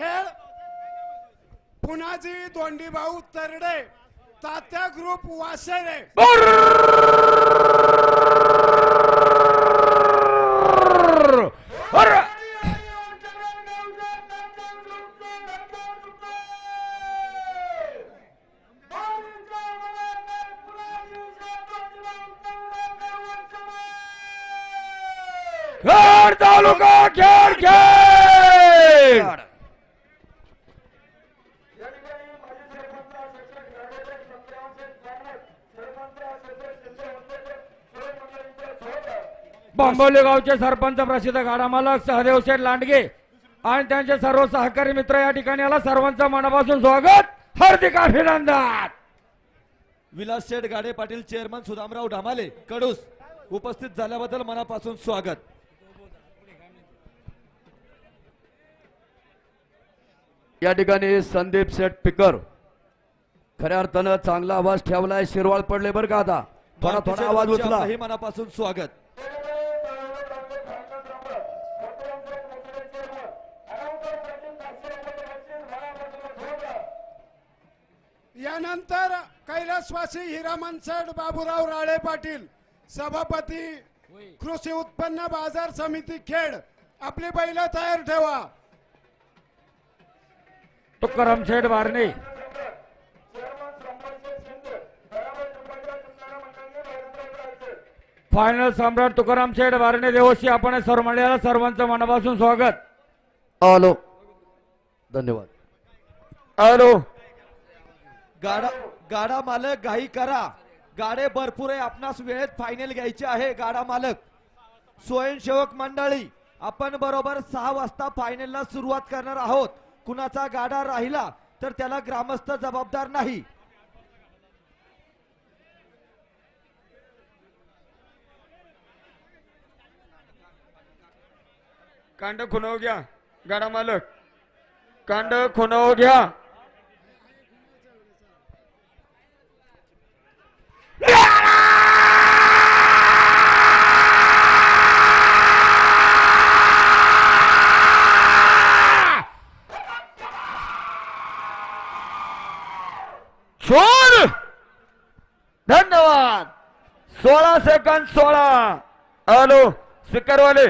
खेळ पुनाजी दोंडीभाऊ तरडे तात्या ग्रुप वासेरे. खेळ तालुका खेळ खेळ बांबवली गावचे सरपंच प्रसिद्ध गाडा मालक सहदेव शेठ लांडगे आणि त्यांचे सर्व सहकारी मित्र या ठिकाणी आला. सर्वांचं मनापासून स्वागत. हार्दिक अभिनंदन. विलास शेठ गाडे पाटील चेअरमन सुदामराव ढामाले कडूस उपस्थित झाल्याबद्दल मनापासून स्वागत. या ठिकाणी संदीप शेठ पिकर. खऱ्या अर्थानं चांगला आवाज ठेवलाय शिरवाळ पडले बरं का आता? थोडा थोडा आवाज उचला. आपलंही मनापासून स्वागत. यानंतर कैलासवासी हिरामनसड बाबूराव राळे पाटील सभापती कृषी उत्पन्न बाजार समिती खेड आपली बैल तयार ठेवा. तुकाराम शेठ बारणे फायनल सम्राट तुकाराम शेठ बारणे देवशी आपण सर्व मंडळाला सर्वांचं मनापासून स्वागत. हॅलो. धन्यवाद. हॅलो. गाडा गाडा मालक घाई करा. गाडे भरपूर आहे. आपणास वेळेत फायनल घ्यायचे आहे गाडा मालक. स्वयंसेवक मंडळी आपण बरोबर सहा वाजता फायनलला सुरुवात करणार आहोत. कुणाचा गाडा राहिला तर त्याला ग्रामस्थ जबाबदार नाही. कांड खुनव घ्या गाडा मालक. कांड खुनव घ्या. छोर धन्यवाद! सोळा सेकंद सोळा. हॅलो स्पीकर वाले